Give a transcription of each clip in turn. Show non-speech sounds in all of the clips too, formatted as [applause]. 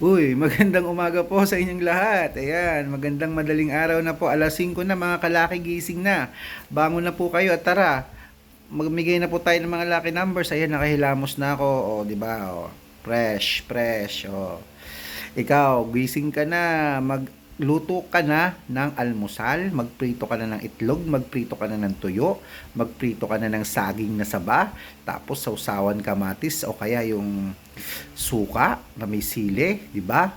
Uy, magandang umaga po sa inyong lahat. Ayan, magandang madaling araw na po. Alas 5 na mga kalaki gising na. Bangon na po kayo at tara. Magmigay na po tayo ng mga lucky numbers. Ayan, nakahilamos na ako. O, di ba? O, fresh, fresh. O. Ikaw, gising ka na. Magluto ka na ng almusal. Magprito ka na ng itlog. Magprito ka na ng tuyo. Magprito ka na ng saging na saba. Tapos sausawan kamatis o kaya yung suka na may sili, di ba?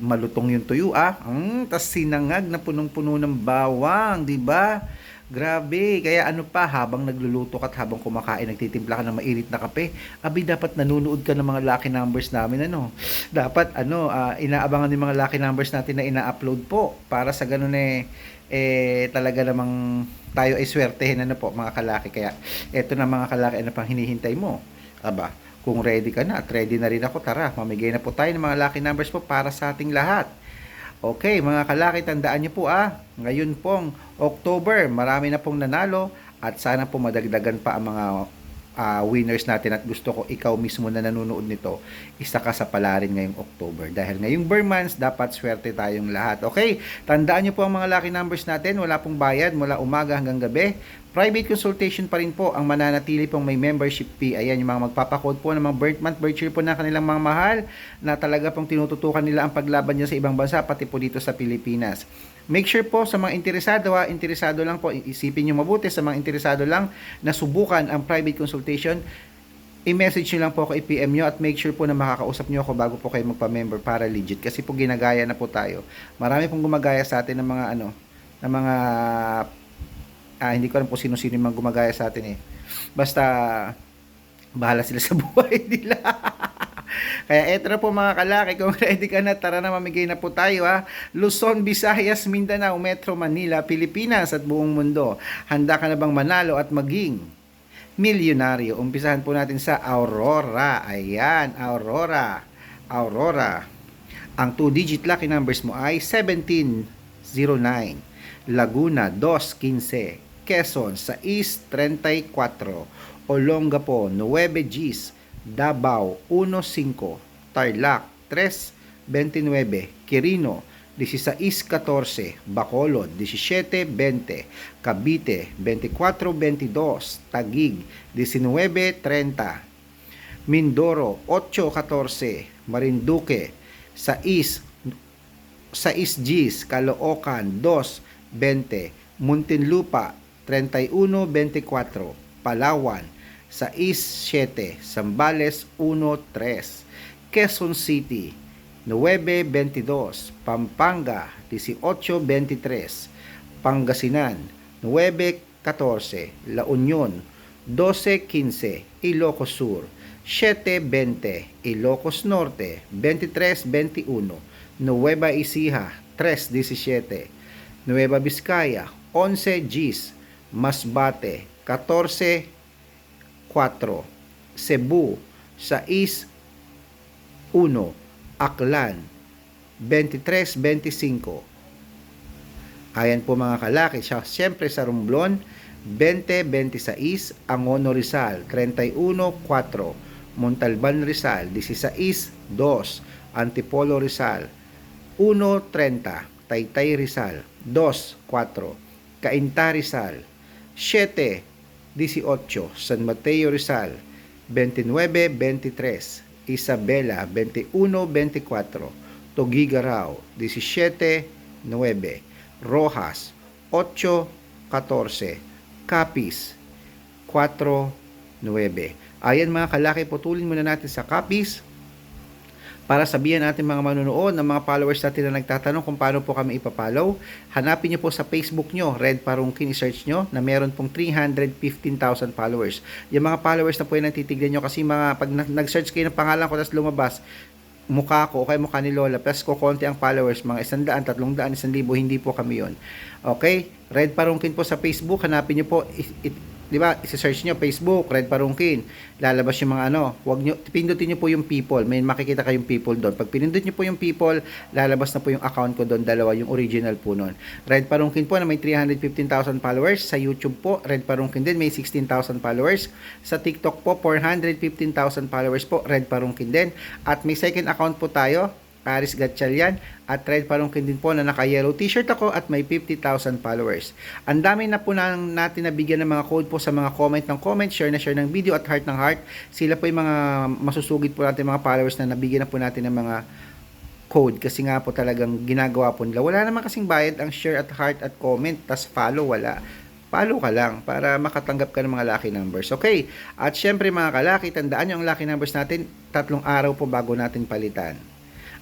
Malutong yung tuyo ah. Mm, tas sinangag na punong-puno ng bawang, di ba? Grabe, kaya ano pa, habang nagluluto ka at habang kumakain, nagtitimpla ka ng mainit na kape, abi dapat nanonood ka ng mga lucky numbers namin, ano? Dapat, ano, ah, inaabangan yung mga lucky numbers natin na ina-upload po para sa ganun eh, eh, talaga namang tayo ay swertehin, ano po, mga kalaki. Kaya, eto na mga kalaki, ano pang hinihintay mo? Aba, kung ready ka na at ready na rin ako, tara, mamigay na po tayo ng mga lucky numbers po para sa ating lahat. Okay, mga kalaki, tandaan niyo po ah, ngayon pong October, marami na pong nanalo at sana po madagdagan pa ang mga ah, winners natin at gusto ko ikaw mismo na nanonood nito, isa ka sa palarin ngayong October. Dahil ngayong Burr months, dapat swerte tayong lahat. Okay, tandaan niyo po ang mga lucky numbers natin, wala pong bayad mula umaga hanggang gabi. Private consultation pa rin po ang mananatili pong may membership fee. Ayan, yung mga magpapakode po ng mga birth month, year po ng kanilang mga mahal na talaga pong tinututukan nila ang paglaban niya sa ibang bansa, pati po dito sa Pilipinas. Make sure po sa mga interesado ha, interesado lang po, isipin nyo mabuti sa mga interesado lang na subukan ang private consultation, i-message nyo lang po ako, i-PM nyo at make sure po na makakausap nyo ako bago po kayo magpa-member para legit. Kasi po ginagaya na po tayo. Marami pong gumagaya sa atin ng mga ano, ng mga ah, hindi ko alam kung sino-sino yung mga gumagaya sa atin eh. Basta, bahala sila sa [laughs] buhay nila. Kaya eto na po mga kalaki, kung ready ka na, tara na mamigay na po tayo ha. Luzon, Visayas, Mindanao, Metro Manila, Pilipinas at buong mundo. Handa ka na bang manalo at maging milyonaryo? Umpisahan po natin sa Aurora. Ayan, Aurora. Aurora. Ang 2-digit lucky numbers mo ay 1709. Laguna 215, Quezon 634, Olongapo 9 Gs, Davao 15, Tarlac 329, Quirino 1614, Bacolod 1720, Cavite 2422, Taguig 1930, Mindoro 814, Marinduque 6 6 Gs, Caloocan 2, 20, Muntinlupa 31, 24, Palawan. 6, 7, Zambales 1, 3, Quezon City 9, 22, Pampanga 18, 23, Pangasinan 9, 14, La Union 12, 15, Ilocos Sur 7, 20, Ilocos Norte 23, 21, Nueva Ecija 3.17 Nueva Vizcaya 11 Gs Masbate 14 4 Cebu 6 1 Aklan 23-25 Ayan po mga kalaki siya siyempre sa Romblon 20-26 Angono Rizal 31-4 Montalban Rizal 16-2 Antipolo Rizal 1.30 Taytay Rizal 2.4 Cainta Rizal 7.18 San Mateo Rizal 29.23 Isabela 21.24 Tugigaraw 17.9 Rojas 8.14 Capiz 4.9 Ayan mga kalaki, putulin muna natin sa Capiz para sabihan natin mga manonood ng mga followers natin na nagtatanong kung paano po kami ipapollow. Hanapin nyo po sa Facebook nyo, Red Parungkin, i-search nyo na meron pong 315,000 followers. Yung mga followers na po yung natitignan nyo kasi mga pag nag-search kayo ng pangalan ko tapos lumabas, mukha ko o kaya mukha ni Lola, plus ko konti ang followers, mga 100, 300, 1,000, hindi po kami yon Okay? Red Parungkin po sa Facebook, hanapin nyo po, it, it, di ba, i-search nyo Facebook, Red Parungkin, lalabas yung mga ano, wag nyo, pindutin nyo po yung people, may makikita kayong people doon. Pag pinindot nyo po yung people, lalabas na po yung account ko doon, dalawa, yung original po noon. Red Parungkin po na may 315,000 followers, sa YouTube po, Red Parungkin din, may 16,000 followers, sa TikTok po, 415,000 followers po, Red Parungkin din, at may second account po tayo, Paris Gatchalian at Red Palongkin din po na naka-yellow t-shirt ako at may 50,000 followers. Ang dami na po na natin nabigyan ng mga code po sa mga comment ng comment, share na share ng video at heart ng heart. Sila po yung mga masusugid po natin mga followers na nabigyan na po natin ng mga code kasi nga po talagang ginagawa po nila. Wala naman kasing bayad ang share at heart at comment, tas follow wala. Follow ka lang para makatanggap ka ng mga lucky numbers. Okay. At syempre mga kalaki, tandaan nyo ang lucky numbers natin, tatlong araw po bago natin palitan.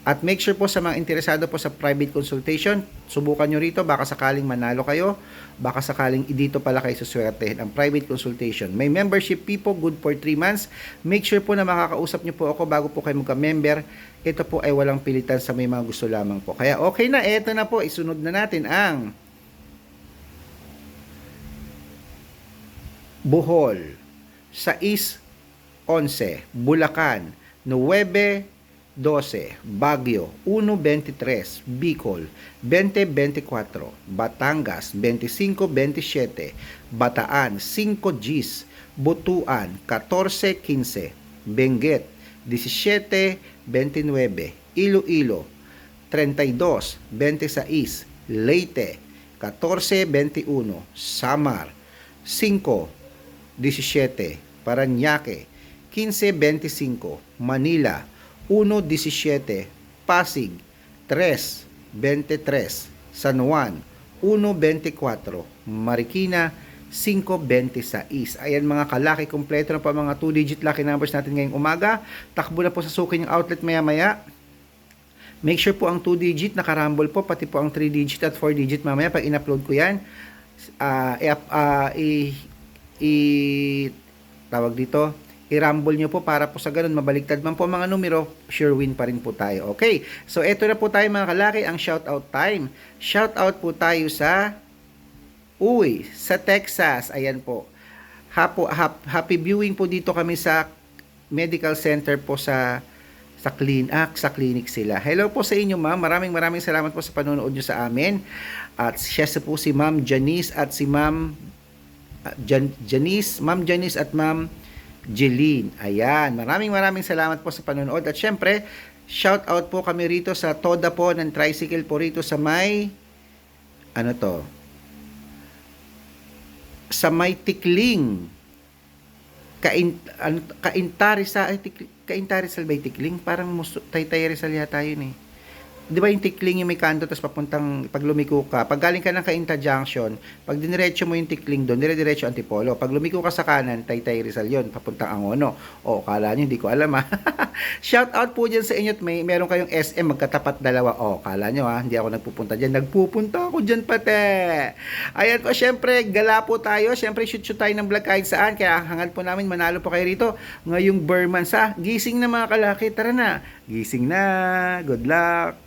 At make sure po sa mga interesado po sa private consultation, subukan nyo rito, baka sakaling manalo kayo, baka sakaling dito pala kayo suswerte ang private consultation. May membership fee po, good for 3 months. Make sure po na makakausap nyo po ako bago po kayo magka-member. Ito po ay walang pilitan sa may mga gusto lamang po. Kaya okay na, eto na po, isunod na natin ang Bohol, 6-11, Bulacan, 9 12, Baguio, 1.23, Bicol, 20.24, Batangas, 25.27, Bataan, 5 Gs, Butuan, 14.15, Benguet, 17.29, Iloilo, 32, 26, Leyte, 14.21, Samar, 5, 17, Paranaque, 15.25, Manila, 1.17, Pasig, 3.23, San Juan, 1.24, Marikina, 5.26. Ayan mga kalaki, kompleto na pa mga 2-digit lucky numbers natin ngayong umaga. Takbo na po sa suki yung outlet maya-maya. Make sure po ang 2-digit nakarambol po, pati po ang 3-digit at 4-digit mamaya pag in-upload ko yan. ah i, ah, i, i, tawag dito, i-rumble nyo po para po sa ganun mabaliktad man po mga numero, sure win pa rin po tayo. Okay, so eto na po tayo mga kalaki, ang shoutout time. Shoutout po tayo sa Uy, sa Texas. Ayan po. Hapo, hap, happy viewing po dito kami sa medical center po sa sa clean ah, sa clinic sila. Hello po sa inyo ma'am. Maraming maraming salamat po sa panonood nyo sa amin. At siya po si Ma'am Janice at si Ma'am ah, Jan, Janice, Ma'am Janice at Ma'am Jeline. Ayan, maraming maraming salamat po sa panonood. At syempre, shout out po kami rito sa Toda po ng tricycle po rito sa may ano to? Sa may Tikling. Kain, ano, Kaintari sa ay, Tikling, Kaintari sa Tikling. Parang muso, Taytay Rizal yata yun eh. Di ba yung tikling yung may kanto tapos papuntang pag lumiko ka, pag galing ka ng Cainta Junction, pag diniretso mo yung tikling doon, dire-diretso Antipolo. Pag lumiko ka sa kanan, Taytay Rizal yun, papuntang Angono. O, kala nyo, hindi ko alam ha. [laughs] Shout out po dyan sa inyo at may meron kayong SM magkatapat dalawa. O, kala nyo ha, hindi ako nagpupunta dyan. Nagpupunta ako dyan pate. Ayan po, syempre, gala po tayo. Syempre, shoot-shoot tayo ng vlog kahit saan. Kaya hangad po namin, manalo po kayo rito. Ngayong Burman sa gising na mga kalaki. Tara na. Gising na. Good luck.